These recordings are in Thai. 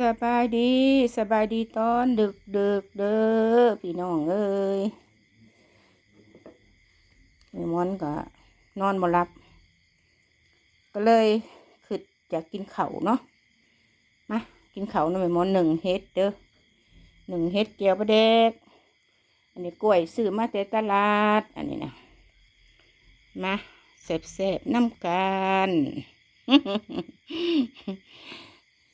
สบายดีสบายดีตอนดึกดึกเด้อพี่น้องเอ้ยแม่มอนก็นอนบ่หลับ ก็เลยคืออยากกินเข้าเนาะมากินเข้าวเนาะแม่มอนหนึ่งเฮ็ดเด้อหนึ่งเฮ็ดเจียวปลาแดกอันนี้กล้วยซื้อมาแต่ตลาด อันนี้นะมาเสบๆน้ำกัน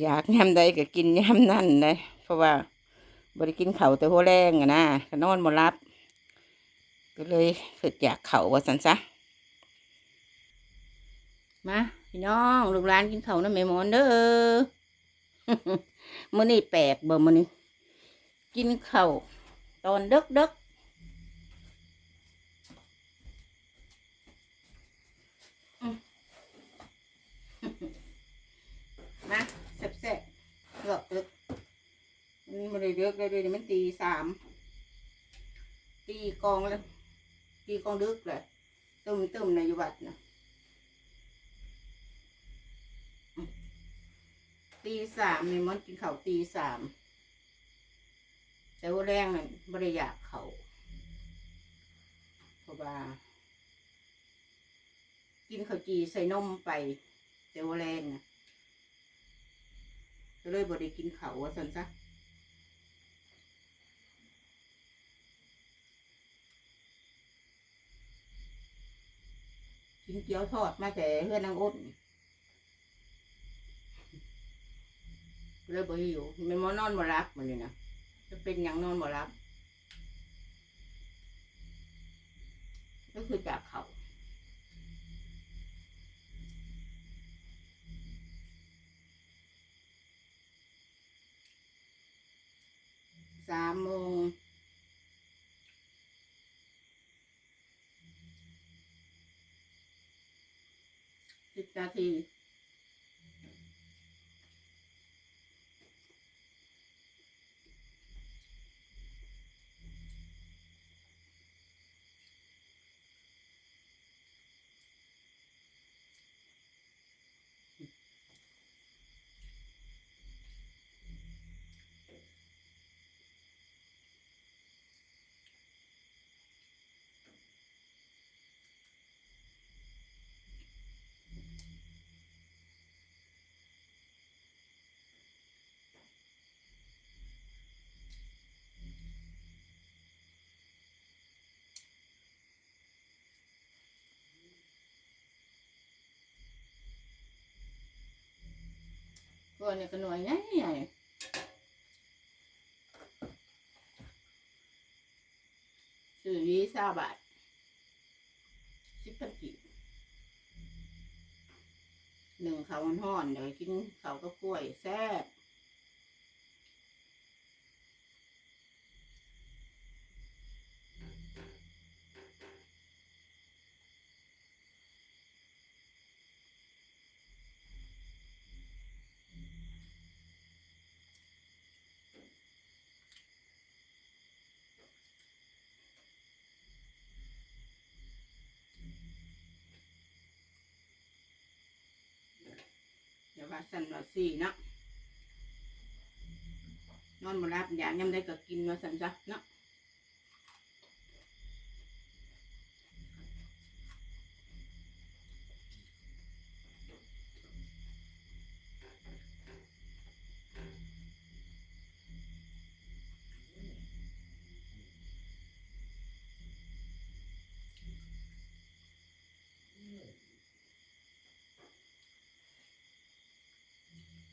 อยากยำใดก็กินยำนั่นเลยเพราะว่าบริกินเขาแต่หัวแรงอะนะก็นอนมารับ ก็เลยเกิดอยากเขาว่าสันซะมาพี่น้องลูกหลานกินเขานะแม่มอนเด้อมื้อนี้แปลกเบ่มื้อนี้กินเขาตอนเด็กเด็กๆอืม มาแซ่บๆเลือกตึกมันไม่ได้เลือกเลยเดี๋ยวมันตีสาม ตี กองแล้วตีกองดึกเลยตึมตึมในอยู่วัดนะตีสามนี่มันกินเขาตีสามแต่ว่าแรงนั่นไม่ได้อยากเขาเพราะว่า กินข้าวจีใส่นมไป แต่ว่าแรงนะก็เลยบ่ได้กินเขาว่าสันซะ กินเกี๊ยวทอดมาแต่เพื่อนนางอ้นเลยบ่หิวไม่มานอนบ่รับมันนี่นะจะเป็นอย่างนอนบ่รับ ก็คือจากเขาสามโมง สิบนาที อนเนี่ยก็หน่อยใหญ่ใหญ่ซื้อวีซ่าบาทสิบพันกีบหนึ่งข้าวห่อนเดี๋ยวกินข้าวกับกล้วยแซ่บ ว่าสันว่าสี่เนาะนอนมารับอยากยำได้ก็กินมาสันจ้ะเนาะ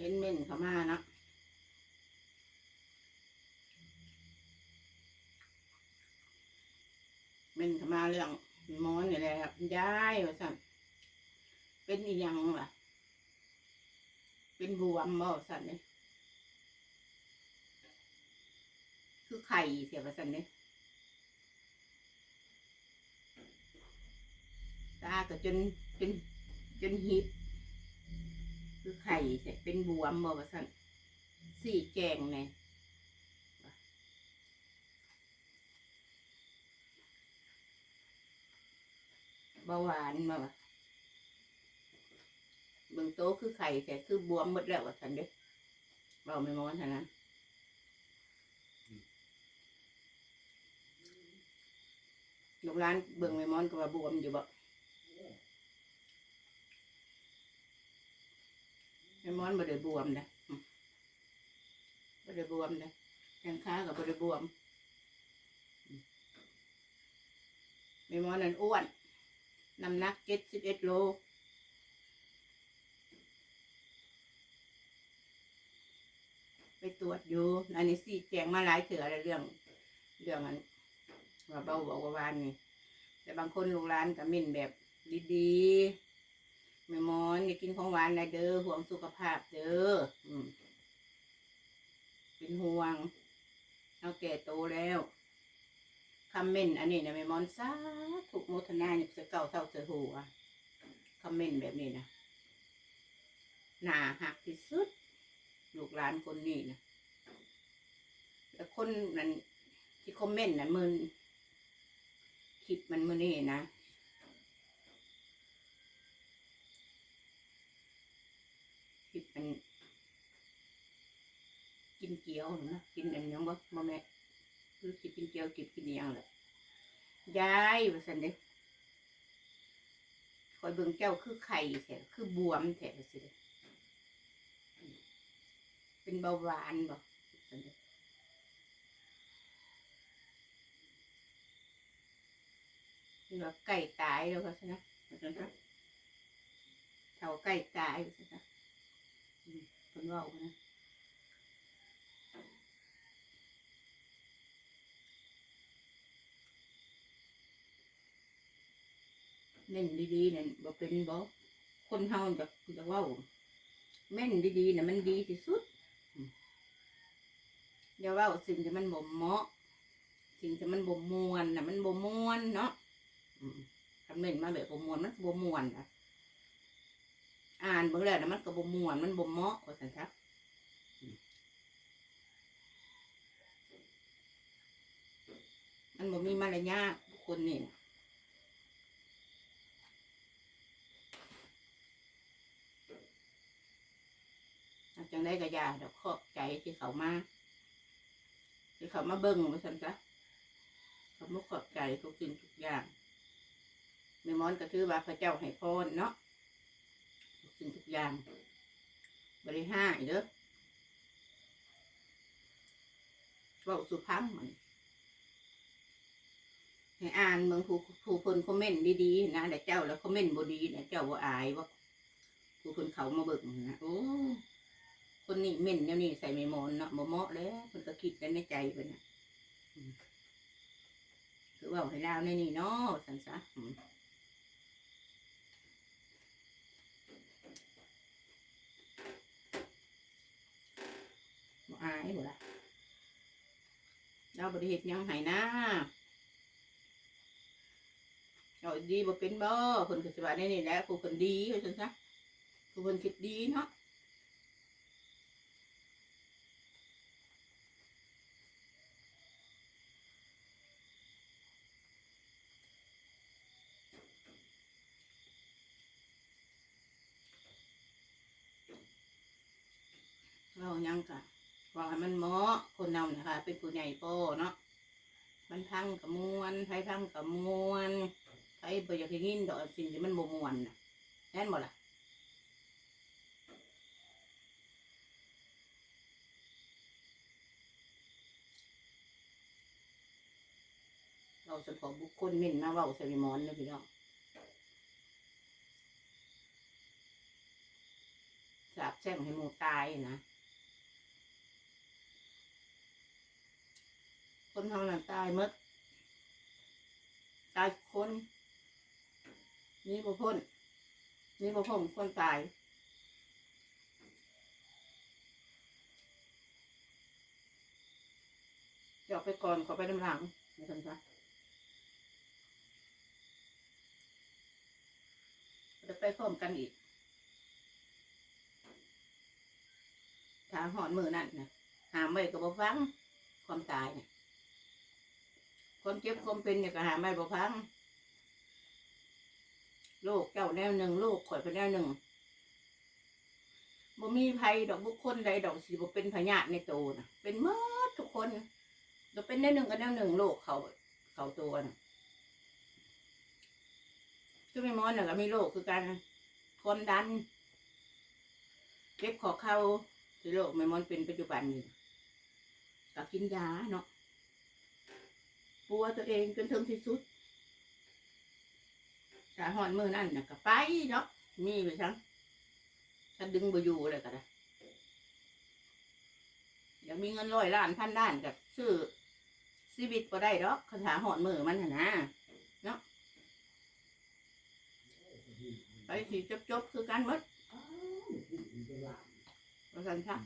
เห็นเม่นเขามาเนาะเม่นเขามาเรื่องมอนนี่แหละครับย้ายว่าสั่นเป็นอีหยังล่ะ เป็นบวมบ่สั่นเนี่ยคือไข่เสียว่าสั่นเนี่ยตาก็จนจนจนฮิต คือไข่แต่เป็นบวมบอกว่าสั่นสี่แกงเนี่ยบาหวานมาว่ะเบิ่งโตคือไข่แต่คือบวมหมดแล้วว่าสั่นเด้เราไม่ม้อนท่านั้นลูกร้านเบิ่งไม่ม้อนก็ว่าบวมอยู่บ่ ไม่ม้อนบ่ได้บวมนะมบ่ได้บวมนะแข้งขาก็บ่ได้บวมอืมไม่ม้อนนั่นอ้วนน้ำหนักเจ็ดสิบเอ็ดโลไปตรวจอยู่ อันนี้สิแจงมาหลายเถื่ออะไรเรื่อง เรื่องอันว่าเบาบอกว่าวานนี่แต่บางคนลูกร้านก็มินแบบดีๆ ไม่มอนอย่ากินของหวานนะเด้อห่วงสุขภาพเด้ออืมเป็นห่วงเอาแก่โตแล้วคำเมนต์อันนี้นะไม่มอนซาถูกโมทนาเนี่ยจะเก่าเท่าเสือหัวคำเมนต์แบบนี้นะหนาหักที่สุด ลูกหลานคนนี้นะแล้วคนนั้นที่คอมเมนต์นะมึนคลิปมันมือนี่นะคลิปมัน กิ นเกี๊ยวนะกินอันยังบ่บ่แม่คือสิกินเกี๊ยวกินกินอิหยังแหละยายว่าซั่นเด้คอยเบิ่งเจ้าคือไข่แท้คือบวมแท้ว่าสิเด้เป็นเบาหวานบ่คือว่าไก่ตายแล้วก็ใช่ไหมเท่าไก่ตายใช่ไหมคนว่านะ เน่นดีๆเนี่ยบ่เป็นบ่คนเฮาจะจะว่าแม่นดีๆเนี่ยมันดีที่สุดอย่าว่าสิ่งที่มันบ่มเหมาะ สิ่งที่มันบ่มมวนน่ะมันบ่มวนเนาะคำเมนมาแบบบ่มวนมันบ่มวนอะอ่านเบิ่งแล้นะมันก็บ่มวนมันบ่มเหมาะว่าซั่นครับมันบ่มีมารยาทคนนี่นะเอา จังได้ก็อย่าดอกขอบใจที่เขามาที่เขามาเบิ่งว่าฉันจ้ะเขามาขอบใจทุกสิ่งทุกอย่างแม่มอนก็ถือว่าพระเจ้าให้พรเนาะทุกสิ่งทุกอย่าง บริห้าอีเด้อว่าสุพังมันให้อ่านเมืองผู้ผู้คนคอมเมนต์ดีๆนะแต่เจ้าแล้วคอมเมนต์บดีนะเจ้าว่าอายว่าผู้คนเขามาเบิ่งนะโอ้ คนนี้เหม็นเนี่ยนี่ใส่ไม่หมอนเนาะบ่เหมาะแล้วคนก็คิดกันในใจเพิ่นน่ะอืมคือว่าให้ลาวในนี่เนาะสันซะอืมบ่อายบ่ล่ะเราบ่ได้เฮ็ดหยังให้นะเอาดีบ่เป็นบ่เพิ่นก็สิว่าในนี่แหละผู้เพิ่นดีว่าซั่นซะผู้เพิ่นคิดดีเนาะ ยังกะว่าให้มันเหมาะคนเราเนี่ยค่ะเป็นผู้ใหญ่โตเนาะมันพังกับมวนไผพังกับมวนไผบ่อยากให้ยินดอกสิ่งที่มันบ่มวนน่ะแน่นบ่ล่ะเราเฉพาะบุคคลเม่นมาเว้าใส่หมอนนะพี่น้องสาบแช่งให้หมูตายนะ คนเฮาน่ะตายมดตายคนนี่บ่พ้นนี่บ่พ้นคนตายเดี๋ยวไปก่อนขอไปน้ำหลังนะท่านคะจะไปพร้อมกันอีกถามหอนมือนั่นนะหามไว้ก็บ่ฟังความตายเนี่ย ความเจ็บความเป็นเนี่ยก็หาไม่บ่พังโลกเจ้าแนวหนึ่งโลกข่อยเป็นแนวหนึ่งบ่มีภัยดอกบุคคลใดดอกสิบ่เป็นพยาธิในโตวนะเป็นหมดทุกคนจะเป็นได้หนึ่งกันแนวหนึ่งโรคเขาเขาตัวนะก็ไม่มอนน่ะก็มีโรคคือการความดันเก็บขอเข้าที่โรคไม่มอนเป็นปัจจุบันนี่ก็กินยาเนาะ ปัวตัวเองจนถึงที่สุดถ้าหอนมือนั่นน่ะก็ไปเนาะมีไปทั้งถ้าดึงไปอยู่อะไรก็ได้อยากมีเงินร้อยล้านพันล้านกับซื้อชีวิตก็ได้ดอกคาถาหอดมือมันหั่นนะเนาะไปสิจบจบๆคือกันหมดประสันค่ะ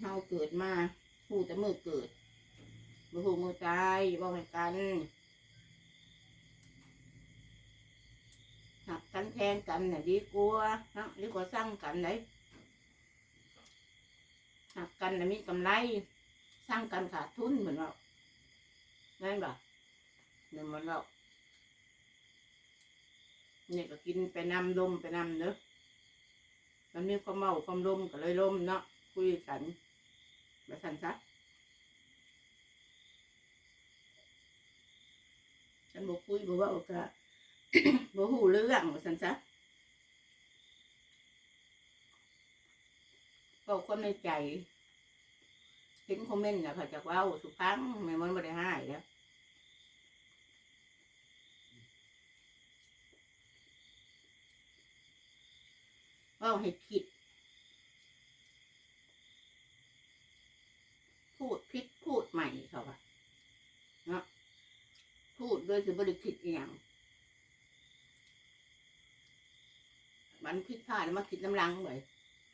เฮาเกิดมาหูแต่มือเกิดมือหูมือตายบอกให้กันหักกันแทนกันน่ะดีกว่าเนาะดีกว่าสร้างกันเลยหักกันน่ะมีกำไร สร้างกันขาดทุนเหมือนเรานั่นบ่เหมือนเราเนี่ยก็กินไปนำลมไปนำเนอะมันมีความเมาความลมก็เลยลมเนาะ คุยกันแบบสันซะฉันบอกคุยบอกว่าโอก็บอกหูเรื่องแบบสันซะบอกความในใจเห็นคอมเมนต์นะเขาจะว่าสุพังไม่มันไม่ได้ให้แล้วว่าให้คิด พูดพิษพูดใหม่เขาอะเนาะพูดโด ยจะบริคิดอหย่างมันพิษพลาดมาคิดน้ำลังเลย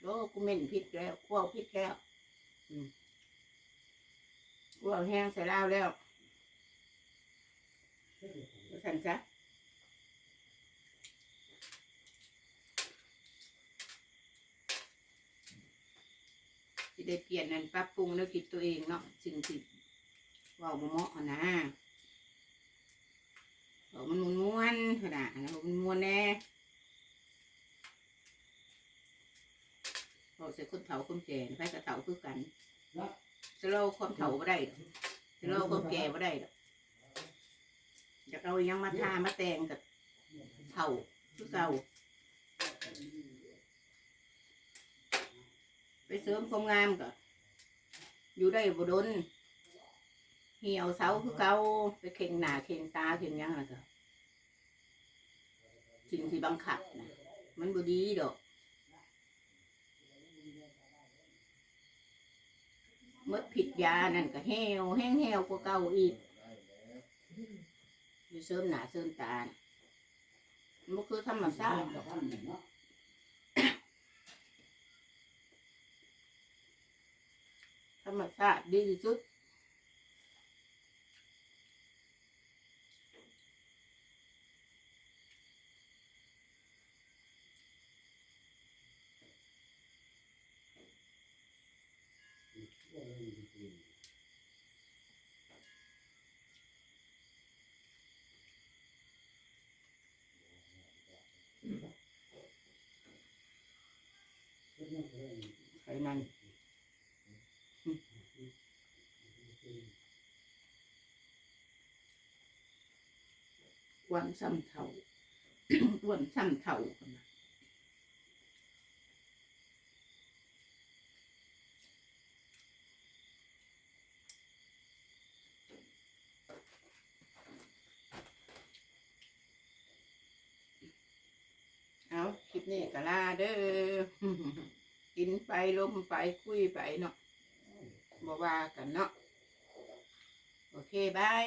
โอ้กูเม็นพิษแล้วกูเอาพิษแล้วกูเอาแห้งใส่เหล้าแล้วสันซะที่ได้เปลี่ยนนั่นปรับปรุงแล้วคิดตัวเองเนาะสิ่งที่ว่าบ่เหมาะอะนะ มันม้วนๆขนาดนะมันม้วนแน่เราเสียคนเฒ่าคนแก่ไฟกระเฒ่าคือกันจะเล่าความเฒ่าบ่ได้ดอกจะเล่าความแก่บ่ได้ดอกอยากเอายังมาทามาแต่งกับเฒ่าคือเก่าไปเสริมความงามก็อยู่ได้บ่ดนเหี่ยวเสาคือเก่าไปเข่งหน้าเข่งตาเข่งยังน่ะก็ สิ่งที่บังคับนะมันบ่ดีดอกเมื่อผิดยานั่นก็แห้วแห้งแห้วกว่าเก่าอีกไปเสริมหนาเสริมตานมันคือธรรมชาติดอกธรรมชาติดีที่สุด ไขมันอ้วนซ้ำเท่าอ้วนซ้ำเท่าคนน่ะเอาคลิปนี้ก็ลาเด้อ กินไปลมไปคุยไปเนาะบ่ว่ากันเนาะโอเคบาย